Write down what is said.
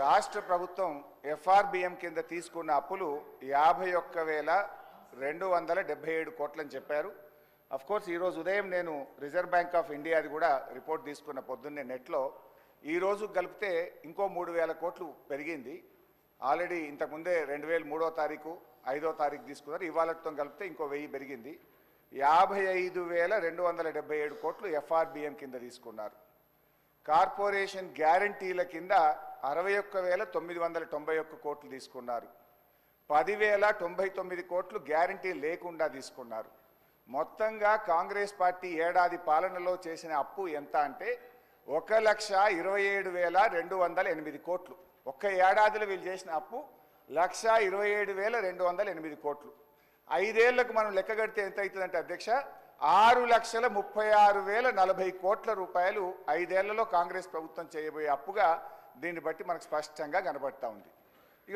రాష్ట్ర ప్రభుత్వం ఎఫ్ఆర్బిఎం కింద తీసుకున్న అప్పులు యాభై ఒక్క వేల రెండు వందల డెబ్బై ఏడు కోట్లని చెప్పారు. అఫ్కోర్స్ ఈరోజు ఉదయం నేను రిజర్వ్ బ్యాంక్ ఆఫ్ ఇండియాది కూడా రిపోర్ట్ తీసుకున్న పొద్దున్నే నెట్లో ఈరోజు కలిపితే ఇంకో మూడు వేల కోట్లు పెరిగింది. ఆల్రెడీ ఇంతకుముందే రెండు వేల మూడో తారీఖు ఐదో తారీఖు తీసుకున్నారు. ఇవాళతో కలిపితే ఇంకో వెయ్యి పెరిగింది. యాభై ఐదు వేల రెండు వందల డెబ్బై ఏడు కోట్లు ఎఫ్ఆర్బిఎం కింద తీసుకున్నారు. కార్పొరేషన్ గ్యారంటీల కింద అరవై ఒక్క వేల తొమ్మిది వందల తొంభై ఒక్క కోట్లు తీసుకున్నారు. పదివేల తొంభై తొమ్మిది కోట్లు గ్యారంటీ లేకుండా తీసుకున్నారు. మొత్తంగా కాంగ్రెస్ పార్టీ ఏడాది పాలనలో చేసిన అప్పు ఎంత అంటే ఒక లక్ష ఇరవై ఏడు వేల రెండు వందల ఎనిమిది కోట్లు. ఒక్క ఏడాదిలో వీళ్ళు చేసిన అప్పు లక్ష ఇరవై ఏడు వేల రెండు వందల ఎనిమిది కోట్లు. ఐదేళ్ళకు మనం లెక్క కడితే ఎంత అవుతుందంటే అధ్యక్ష ఆరు లక్షల ముప్పై ఆరు వేల నలభై కోట్ల రూపాయలు ఐదేళ్ళలో కాంగ్రెస్ ప్రభుత్వం చేయబోయే అప్పుగా దీన్ని బట్టి మనకు స్పష్టంగా కనబడతా ఉంది.